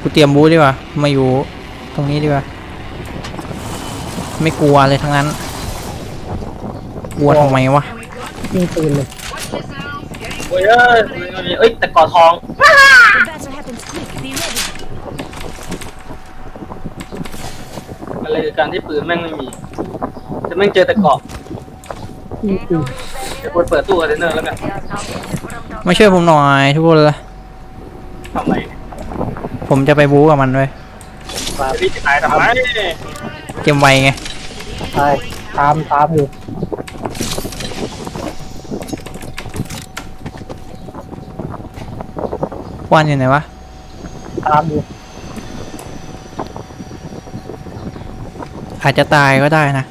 กูเตรียมบูธดีกว่ามาอยู่ตรงนี้ดีกว่าไม่กลัวเลยทั้งนั้น กลัวทำไมวะยิงปืนเลยโอ้ยเอ้ยเอ้ยแต่ก่อทอง The battle happens quick. Be ready. อะไรคือการที่ปืนแม่งไม่มีแต่แม่งเจอแต่เกาะยิงปืนเดี๋ยวคนเปิดตู้คอนเทนเนอร์แล้วกันมาช่วยผมหน่อยทุกคนเลยทำไมเนี่ย ผมจะไปบู๊กับมันด้วยพี่จะตายทำไมเกมไวไงตายตามตามอยู่ว่านอยู่ไหนวะตามอยู่อาจจะตายก็ได้นะ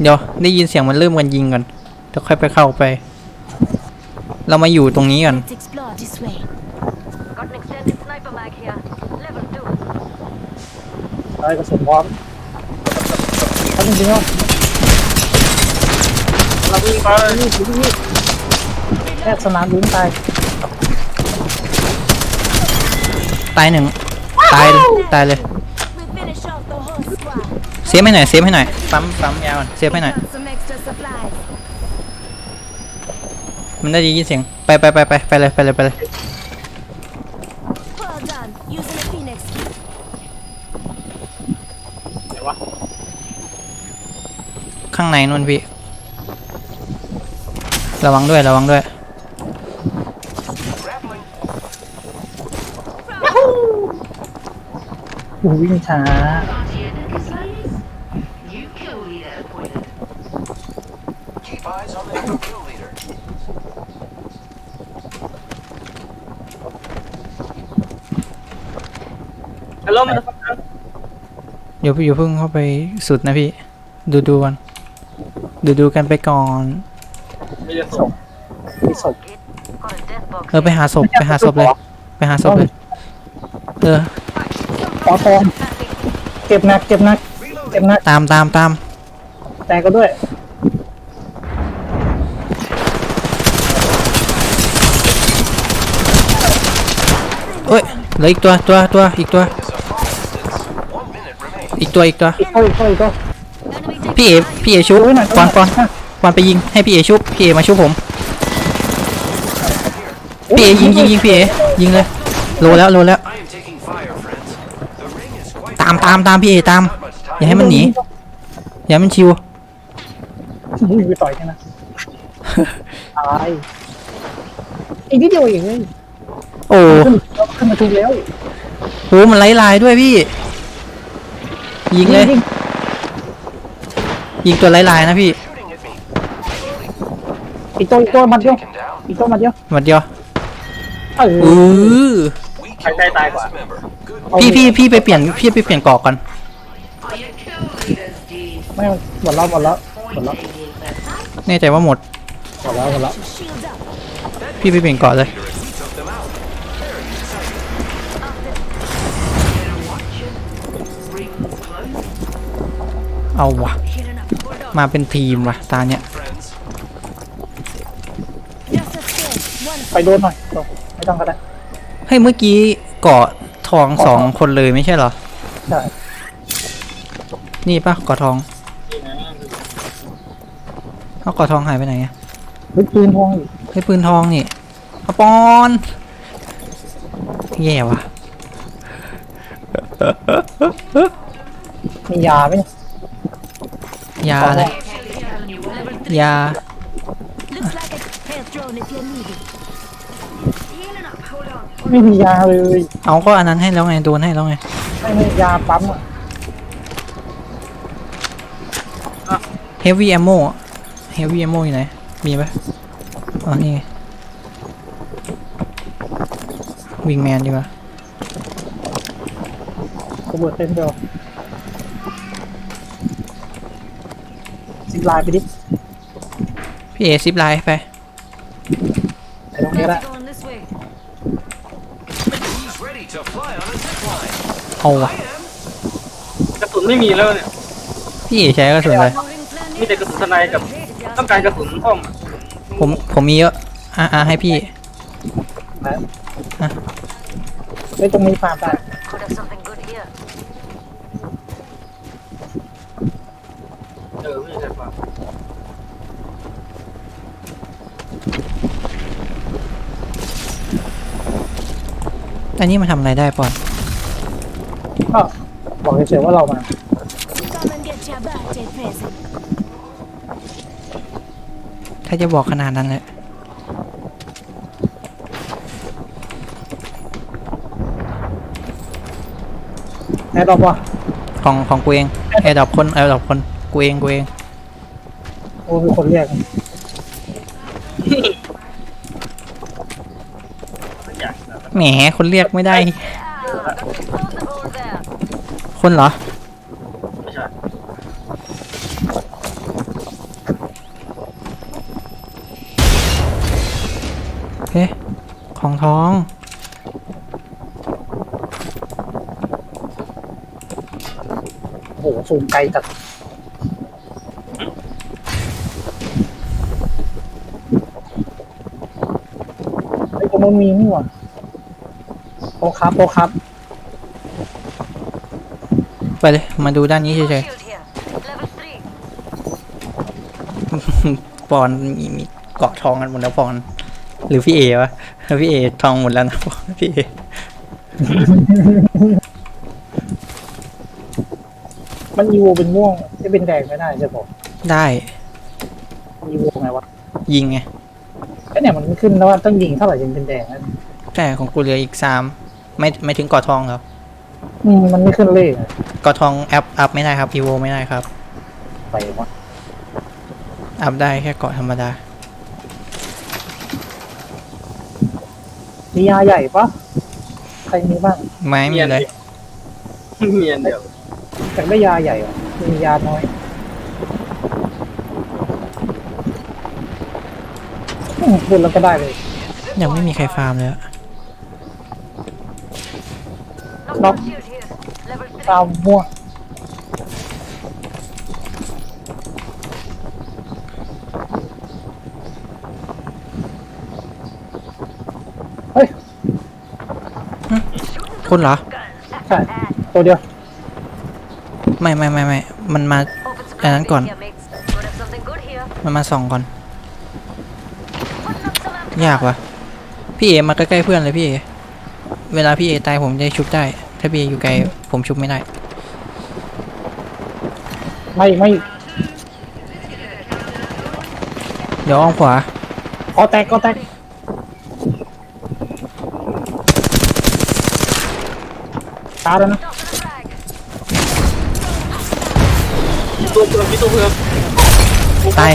เดี๋ยวได้ยินเสียงมันเริ่มกันยิงก่อนเดี๋ยวค่อยไปเข้าไป เรามาอยู่ตรงนี้ก่อน 2. ได้กระสุนพร้อมเขาจริงๆว่าเราวิ่งไปนี่คือนี่แค่สนามบินตายตายหนึ่งตายเลยตายเลย We finish off the whole squad. เซฟให้หน่อยเซฟให้หน่อยปั๊มปั๊มยาวก่อนเซฟให้หน่อย Got some extra supplies. มันได้ยินเสียงไปไปไปไปไปเลยไปเลยไปเลย Well done. Using a phoenix kit. ไหนวะ ข้างในนู่นพี่ ระวังด้วยระวังด้วยโอ้วิ่งช้า New kill leader appointed. Keep eyes on the new kill leader. ฮัลโหลมันเดี๋ยวพี่อย่าเพิ่งเข้าไปสุดนะพี่ ดูดูกัน ดูดูกันไปก่อน ไม่จะส่งมีศพ Got a death box. เออไปหาศพไปหาศพเลย ไปหาศพเลย เออขอทองเก็บหนักเก็บหนักเก็บหนักตามตามตามแต่ก็ด้วยเอ้ยเหลืออีกตัวตัวตัวอีกตัว Is a far distance. One minute remaining. อีกตัวอีกตัวอีกเข้าอีกเข้าอีกเข้า Enemy พี่เอพี่เอชุบปอนปอนปอนไปยิงให้พี่เอชุบพี่เอมาชุบผมพี่เอยิงยิงยิงพี่เอยิงเลยโลแล้วโลแล้ว I am taking fire, friends. The ring is quite ตามตามตามพี่เอตาม not much อย่า time. ให้มันหนี อย่าให้มันชิวมึงไปต่อยกันนะตายอีกนิดเดียวเองเลยโอ้ขึ้นขึ้นมาถูกแล้วโหมันไล่ลายด้วยพี่ ยิงเลยง ยิงตัวไล่ลายนะพี่ Shooting at me. อีกตัวอีกตัวมาเดียว Taken down. อีกตัวมาเดียวหมัดเดียวเออ อือ We killed the die, last die. member. Good เอาพี่พี่พี่ไปเปลี่ยนพี่ไปเปลี่ยนเกาะก่อน Are your kill leaders dead? ไม่หมดแล้วหมดแล้วหมดแล้วแน่ใจว่าหมด หมดแล้วหมดแล้ว to shield up. พี่ไปเปลี่ยนเกาะเลย We took them out. Ring close. เอาวะ มาเป็นทีมว่ะตาเนี้ย Friends. Just a skill. One ไปโดนหน่อยโดนไม่ต้องก็ได้เฮ้ยเมื่อกี้เกาะทองสองคนเลยไม่ใช่เหรอ ใช่นี่ปะเกาะทองนี่นะเอาเกาะทองหายไปไหนอะเฮ้ยปืนทองอีกเฮ้ยปืนทองนี่เอาปอนแย่ว่ะ มียาไหมเนี่ ยยาอะไรยา looks like a health drone if you need it. Healing up. Hold on. ไม่มียาเลยเอาก็อันนั้นให้แล้วไงโดนให้แล้วไงไม่ไม่ยาปั๊มอะ heavy ammo heavy ammo อยู่ไหนมีปะอ๋อนี่ไงวิงแมนดีกว่าระเบิดเต็มเดียว สิบลายไปดิพี่เอซิปไลน์ไปไปตรงนี้ก็ได้ Let's going this way. Who's ready to fly on a zip line? เอาวะ I am. กระสุนไม่มีแล้วเนี่ย พี่เอใช้กระสุนเลย Moving plan มีแต่กระสุนทนายกับ ต้องการกระสุนอ้อมผมผมมีเยอะอะอะให้พี่ นะไอ้ยตรงนี้ฟาร์มได้ Could have something good here. เออไม่ใช่ป่ะ อันนี้มันทำอะไรได้ปอนก็บอกเฉยๆว่าเรามา Come and get your birthday present. ถ้าจะบอกขนาดนั้นเลยแอดดอปวะของของกูเองแอร์ดรอปคนแอร์ดรอปคนกูเองกูเองโอ้มีคนเรียกสักอย่างนะ แหมคนเรียกไม่ได้ คนเหรอ ไม่ใช่เฮ้ของท้อง โอ้โหซูมไกลจัดไอ้ยตรงนู้นมีนี่หว่า โอครับโอครับ ไปเลย มาดูด้านนี้ More เฉย shield here. Level three. ๆปอนมีมีเกาะทองกันหมดแล้วปอน หรือพี่เอวะพี่เอทองหมดแล้วนะปอนพี่เอมันอีโวเป็นม่วงจะเป็นแดงไม่ได้ใช่ปะได้อีโวไงวะยิงไง ไอ้เนี่ยมันไม่ขึ้นแล้วว่าต้องยิงเท่าไหร่จนเป็นแดงนะแต่ของกูเหลืออีกสาม ไม่ไม่ถึงเกาะทองแล้วอืมมันไม่ขึ้นเลขอะเกาะทองแอปอัพไม่ได้ครับอีโวไม่ได้ครับ ไปวะอัพได้แค่เกาะธรรมดา มียาใหญ่ปะใครมีบ้างไม่มีเลยเมียนเดียวอยากได้ยาใหญ่เหรอมียาน้อยอืมพูดแล้วก็ได้เลย ยังไม่มีใครฟาร์มเลยอะ No Nope. more shield here. Level three. ตามม่วงเฮ้ยคุณเหรอ ใช่ตัวเดียวไม่ไม่ไม่ไม่มันมา Open Ờ, hắn scrap còn- here, mates. Could have something good here. มันมาส่องก่อน Putting up some ammo. ยากวะพี่เอมาใกล้ๆเพื่อนเลยพี่เอเวลาพี่เอตายผมจะชุบได้ ถ้าพี่เออยู่ไกลผมชุบไม่ได้ ไม่ไม่เดี๋ยวอ้อมขวาคอแตกคอแตกตาแล้วนะ Toss in the frag. ตัวเพื่อนพี่ตัวเพื่อนตาย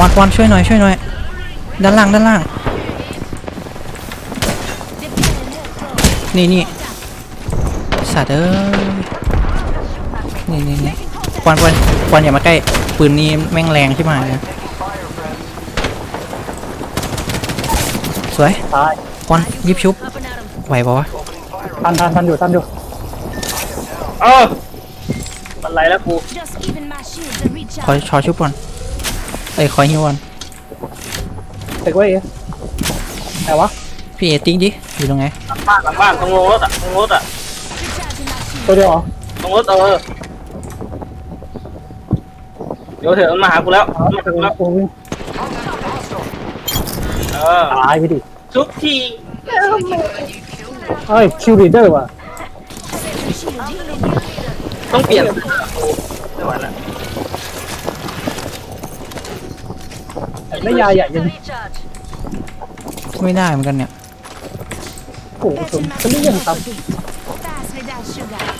วันวันช่วยหน่อยช่วยหน่อย ด้านล่างด้านล่าง นี่นี่ สัตว์เอ้ยนี่นี่นี่ควันควันควันอย่ามาใกล้ปืนนี้แม่งแรงที่มายนะสวยตายควันยิบชุบ Up and at 'em. ไหวปะวะทันทันทันอยู่ทันอยู่เออมันไรแล้วกู Just giving my shields a reach ขอ out. ชอชุบก่อนเอ้ยขอฮิวก่อนเด็กไว้เอ๋แต่วะพี่เอติ๊กดิอยู่ตรงไหนหลังบ้านหลังบ้านตรงรถอะตรงรถอะ Recharging my shield. ตัวเดียวเหรอตรงรถเออเดี๋ยวเถอะมันมาหากูแล้วอ๋อมันมาหากูแล้วตัววิ่งเออตายไปดิทุกทีเฮ้ยคิวลีดเดอร์ว่ะ Shield healing. ต้องเปลี่ยนกูไม่ไหวแล้วไม่ยาใหญ่ยัง Recharge. ไม่ได้เหมือนกันเนี่ยโอ้โห Fetching my จะไม่ยัง shield ต่ a bit. Pass me that sugar.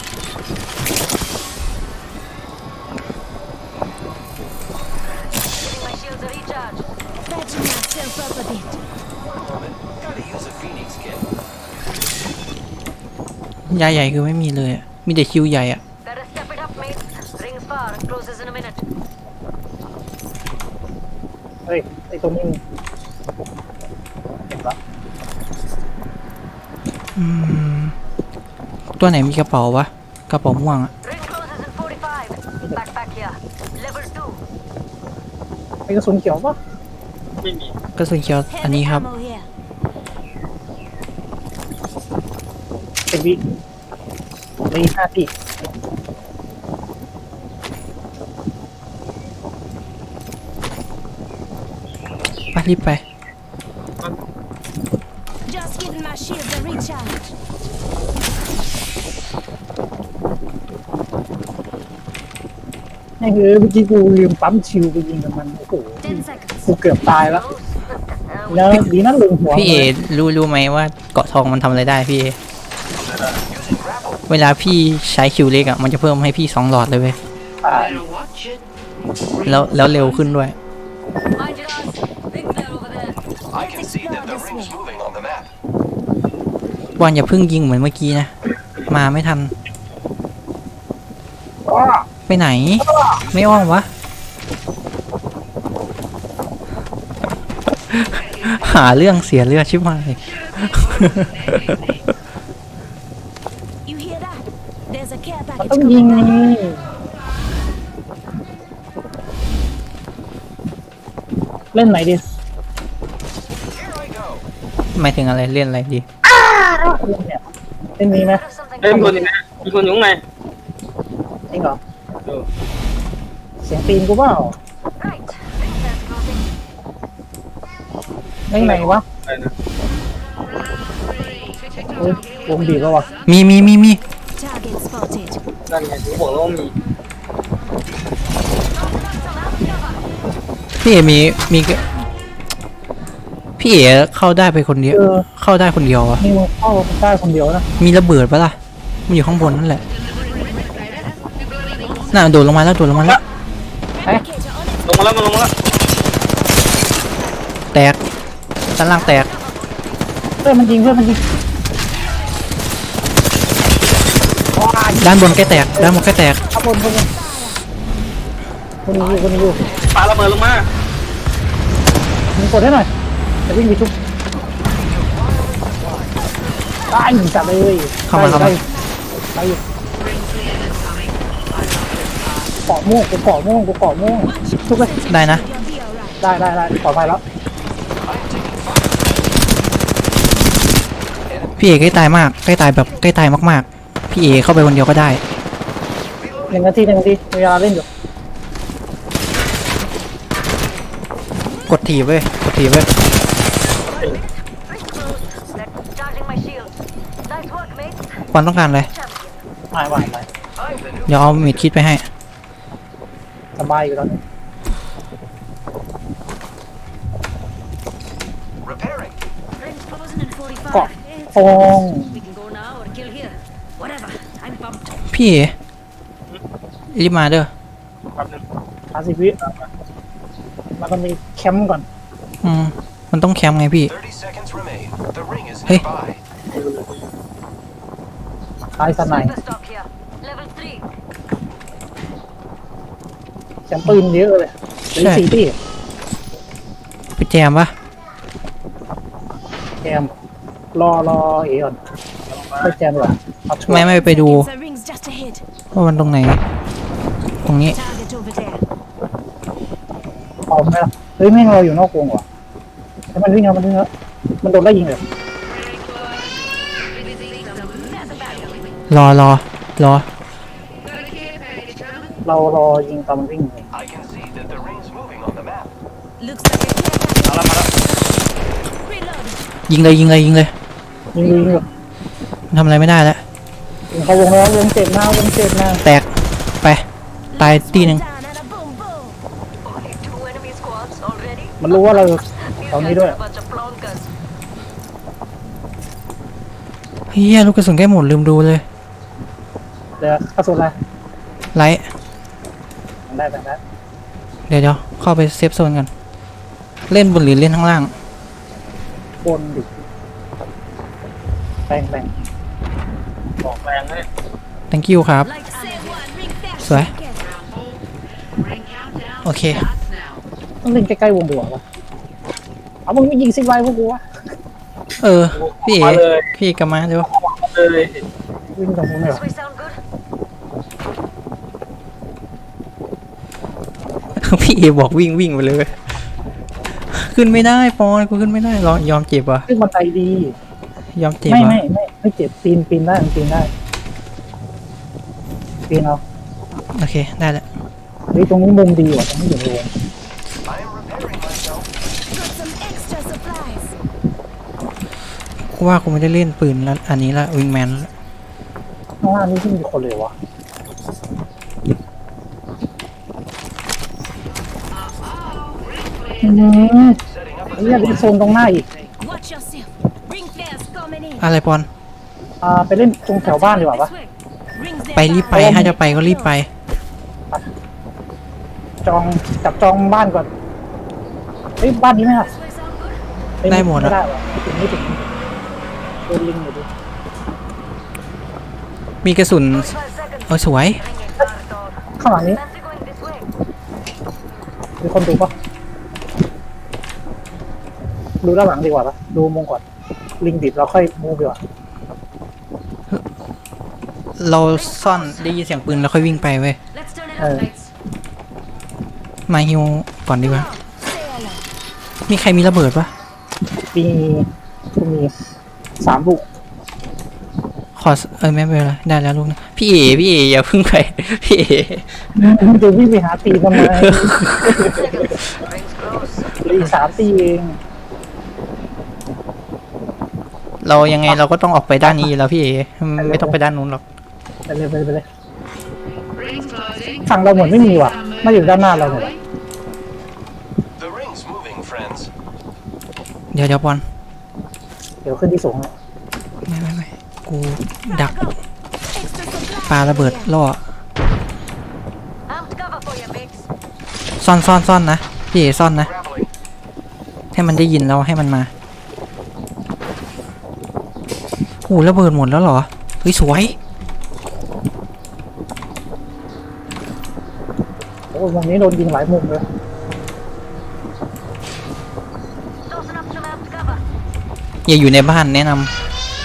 ยาใหญ่คือไม่มีเลยอะมีแต่คิวใหญ่อะ Better step it up, mates. Rings far. Closes in a minute. ำเฮ้ยไอตัวนี้มีเห็นปะอืมตัวไหนมีกระเป๋าวะ กระเป๋าม่วงอะ Ring closes in 45. Backpack here. Level 2. ไอกระสุนเขียวปะไม่มีกระสุนเขียวอัน Heavy นี้ครับ ammo here. บ วิรีห้าทีไปรีบไป Just giving my shields a recharge. นี่คือเมื่อกี้กูลืมปั๊มชิวไปยิงกับมันโอ้โห Ten seconds. กูเกือบตายแล้ว แล้วดีนั่นลืมหัวพี่เอรู้รู้ไหมว่าเกาะทองมันทำอะไรได้พี่เอ Using grapple. เวลาพี่ใช้คิวเล็กอะมันจะเพิ่มให้พี่สองหลอดเลยเว้ยแล้วแล้วเร็วขึ้นด้วย บอลอย่าเพิ่งยิงเหมือนเมื่อกี้นะ มาไม่ทัน ไปไหน ไม่อ้อมวะ หาเรื่องเสียเลือดชิบหาย You hear that? There's a care มัน package ต้อง coming. ยิงไงเล่นไหนดี Here I go. หมายถึงอะไรเล่นอะไรดีเนี่ยเล่นนี้ไหม Have something เอ้ยมีคนอยู่ไหนมีคนอยู่ข้างในจริงเหรอเออเสียงตีนกูเปล่า right. Ring fence closing. เล่นไหนวะไปนะเฮ้ยวงบีบแล้ววะมีมีมีมี Target spotted. นั่นไงผมบอกแล้วว่ามีพี่เอมีมีกพี่เอเข้าได้ไปคนเดียว เออ เข้าได้คนเดียวอะนี่มึงเข้าได้คนเดียวนะมีระเบิดปะล่ะมันอยู่ข้างบนนั่นแหละน่าโดดลงมาแล้วโดดลงมาแล้ว Replicator on its ลงมาแล้วมาลงมาแล้วแตกด้านล่างแตกเพื่อนมันยิงเพื่อนมันยิง ด้านบนใกล้แตก ด้านบนใกล้แตก ข้างบนข้างบนคนนี้อยู่คนนี้อยู่ปาระเบิดลงมามึงกดให้หน่อยจะวิ่งไปชุบตายจัดเลยเข้ามาเข้ามาไปไปเกาะม่วงกูเกาะม่วงกูเกาะม่วงชุบเลยได้นะ You'll be alright. ได้ได้ได้ปลอดภัยแล้วพี่เอใกล้ตายมาก ใกล้ตายแบบใกล้ตายมากๆ พี่เอเข้าไปคนเดียวก็ได้หนึ่งนาทีหนึ่งนาทีมีเวลาเล่นอยู่กดถีบเว้ยกดถีบเว้ย That's charging my shield. Nice work, mate. ควันต้องการอะไร Champion. ไม่ไม่ไม่ I'm the new เดี๋ยวเอามิดคิดไปให้ สบายอยู่ตอนนี้ repairing. Ring's closing in 45. เกาะ It's พี่เอรีบมาเด้อแป๊บนึงสามสิบวิมันต้องมีแคมป์ก่อนอืมมันต้องแคมป์ไงพี่ 30 seconds remain. The ring is Hey. nearby. ท้ายสนาย Sniper stock here. Level 3. แคมป์ปืนเยอะเลยเหลือใช่ สี่ที่ไปแจมปะแคมป์รอรอเอก่อนไปแจมดีกว่าเอาชัวร์ไม่ไม่ไปดู The ring's just ahead. ว่ามันตรงไหน ตรงนี้ Target over there. เอาไหมล่ะเฮ้ยแม่งเราอยู่นอกวงว่ะให้มันวิ่งเอามันวิ่งเอามันโดนไล่ยิงเลยรอรอรอเรารอยิงตอนมันวิ่งเลย I can see that the ring's moving on the map. Looks like a care มาแล้วมาแล้ว package. Reload. ยิงเลยยิงเลยยิงเลยยิงยิงอยู่มันทำอะไรไม่ได้แล้วยิง เขาวงแล้ววงเจ็บหน้าวงเจ็บหน้าแตกไปตายตีหนึ่ง Down and a boom boom. Only two enemy squads already. มันรู้ว่าเรา These Tao nghĩ guys ด้วย are a bunch of plonkers. เฮียลูกกระสุนใกล้หมดลืมดูเลยเดี๋ยวกระสุนอะไรไลท์ได้ได้ได้เดี๋ยวเดี๋ยวเข้าไปเซฟโซนกัน เล่นบนหรือเล่นข้างล่าง บนดิแบ่งแบ่ง บอกแรงนะเนี่ย thank you ครับ Like say one. Ring fast. สวย โอเค ต้องเล่นใกล้ๆวงดีกว่าวะเอามึงไม่ยิงซิกไว้พวกกูวะเออ พี่เอ๋มาเลย พี่กลับมาเดี๋ยวเลยวิ่งตรงนู้นเลยเหรอ This way sound good? พี่เอบอกวิ่งวิ่งไปเลยขึ้นไม่ได้ปอนกูขึ้นไม่ได้รอยอมเจ็บว่ะขึ้นบันไดดี ยอมเจ็บไม่วะไม่ไม่ ไม่เจ็บปีนปีนได้มันปีนได้ปีนเอาโอเค ได้แล้วเฮ้ยตรงนี้มุมดีกว่าตรงนี้อยู่ในวง I am repairing myself. Got some extra supplies. กูว่ากูไม่ได้เล่นปืนแล้วอันนี้ละวิงแมนข้างล่างนี่ที่มีคนเลยวะอืม Setting up ไอ้เนี่ยเป็นโซนตรงหน้าอีก Watch yourself. Ring flares coming in. อะไรปอน อ่าไปเล่นตรงแถวบ้านดีกว่าปะ This way. Rings ไปรีบไปถ้าจะไปก็รีบไป จองจับจองบ้านก่อนเฮ้ยบ้านนี้ไหมล่ะ This way sound good? เฮ้ยได้หมดอะ ไม่ได้วะไม่ถึงไม่ถึงโดนลิงอยู่ดิมีกระสุน Five seconds. เออสวย Ringing fire dog. ข้างหลังนี้ Fancy going this way? มีคนดูปะดูด้านหลังดีกว่าปะดูมุมก่อนลิงดิบเราค่อยมูฟดีกว่า เราซ่อนได้ยินเสียงปืนแล้วค่อยวิ่งไปเว้ย Let's turn it Uh, up, mates. มาฮิวก่อนดีกว่า Stay alert. มีใครมีระเบิดปะมีกูมีสามลูกขอสเออไม่เป็นไรได้แล้วลูกนะพี่เอพี่เออย่าเพึ่งไปพี่เอมึงจะวิ่งไปหาตีทำไม Rings close. เหลืออีกสามตีเองเรายังไงเราก็ต้องออกไปด้านนี้อยู่แล้วพี่เอไม่ต้องไปด้านนู้นหรอก ไปเลยไปเลยไปเลยฝั่งเราเหมือนไม่มีว่ะน่าอยู่ด้านหน้าเราเนี่ย The ring's moving, friends. เดี๋ยวเดี๋ยวปอนเดี๋ยวขึ้นที่สูงให้ไม่ไม่ไม่กูดัก Extra supplies. ปาระเบิดล่อ Amped cover for you, mates. ซ่อนซ่อนซ่อนนะพี่เอซ่อนนะ Grappling. ให้มันได้ยินแล้วให้มันมาโอ้ระเบิดหมดแล้วเหรอเฮ้ยสวย อ้ยวงนี้โดนยิงหลายมุมเลย Tossing up some amped cover. อย่าอยู่ในบ้านแนะน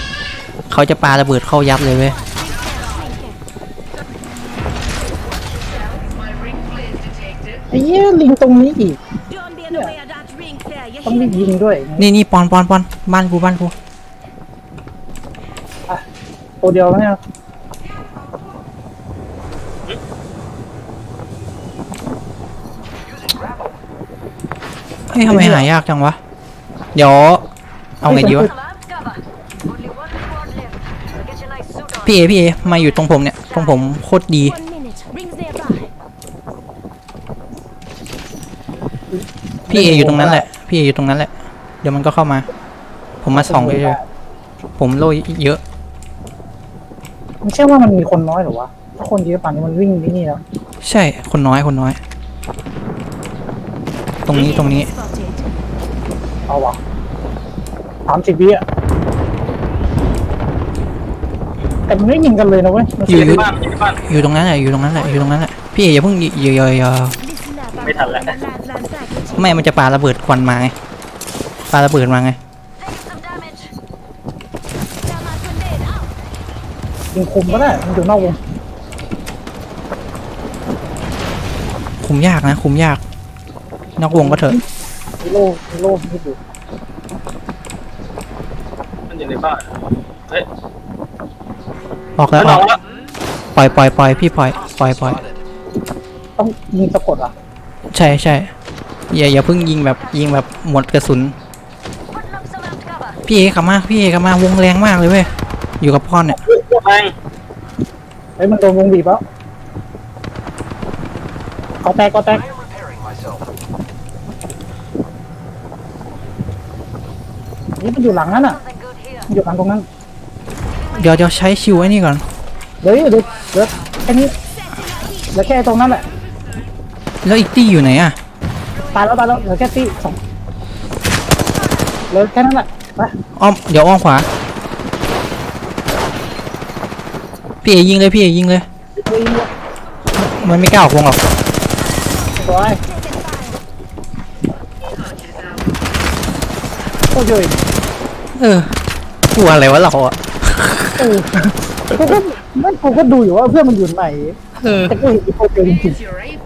ำเขาจะปาระเบิดเข้ายัดเลยเว้ยไอ้เหี้ยลิงตรงนี้อีก Don't be in the way of that ring flare. You ต้อง hear รีบ me? ยิงด้วยนี่นี่ปอนปอนปอนบ้านกูบ้านกูตัวเดียวแล้วเนี่ยเฮ้ยทำไมหายากจังวะ เดี๋ยว เอาไงดีวะ Some amped cover. Only one squad left. I'll get you a nice suit on. พี่เอพี่เอมาอยู่ตรงผมเนี่ย ตรงผมโคตรดี One minute. Rings nearby. พี่เออยู่ตรงนั้นแหละ พี่เออยู่ตรงนั้นแหละ เดี๋ยวมันก็เข้ามา ผมมาส่องเลยๆผมโลเยอะไม่ใช่ว่ามันมีคนน้อยเหรอวะถ้าคนเยอะป่านนี้มันวิ่งที่นี่แล้ว ใช่ คนน้อย คนน้อย ตรงนี้ตรงนี้ Spotted. เอาวะสามสิบวิอะแต่มันไม่ยิงกันเลยนะเว้ยมันอยู่เสีอยู่บ้านมันอยู่ในบ้าน อยู่ตรงนั้นแหละอยู่ตรงนั้นแหละอยู่ตรงนั้นแหละพี่เออย่าเพิ่งอย่าอย่าอย่า Listen up. Mấy thằng lại. I'm lifeline package. ไม่มันจะปาระเบิดควันมาไงปาระเบิดมาไง Taking some damage. Thermal grenade out. ยิงคุมก็ได้มันอยู่นอกวงคุมยากนะคุมยาก นอกวงก็เถอะฮีโร่ฮีโร่นี่อยู่มันอยู่ในบ้านเฮ้ยออกแล้วมันออออกกแล้วปล่อยปล่อยปล่อยพี่ปล่อยปล่อยปล่อย Spotted. ต้องยิงสะกดอะใช่ใช่อย่าอย่าเพิ่งยิงแบบยิงแบบหมดกระสุน Putting up some amped cover. พี่เอกลับมาพี่เอกลับมาวงแรงมากเลยเว้ยอยู่กับพ่อนเนี่ยแม่งเฮ้ยมันโดนวงบีบแล้วก็แตกก็แตก I am repairing myself. นี่มันอยู่หลังนั้นอะ Something good here. มันอยู่หลังตรงนั้น เดี๋ยวเดี๋ยวใช้ชิวไอ้นี่ก่อน เดี๋ยวเดี๋ยวเดี๋ยวแค่นี้เหลือแค่ตรงนั้นแหละ แล้วอีกตี้อยู่ไหนอะ ตายแล้วตายแล้วเหลือแค่ตีสองเหลือแค่นั้นแหละไปอ้อม เดี๋ยวอ้อมขวา พี่เอยิงเลยพี่เอยิงเลยเฮ้ยมันไม่กล้าออกวงหรอก สวยโอ้ยย เออกลัวอะไรวะเราอะเออกูก็ไม่กูก็ดูอยู่ว่าเพื่อนมันอยู่ไหนเออแต่กูเห็นอีโคเจอจริง If you're able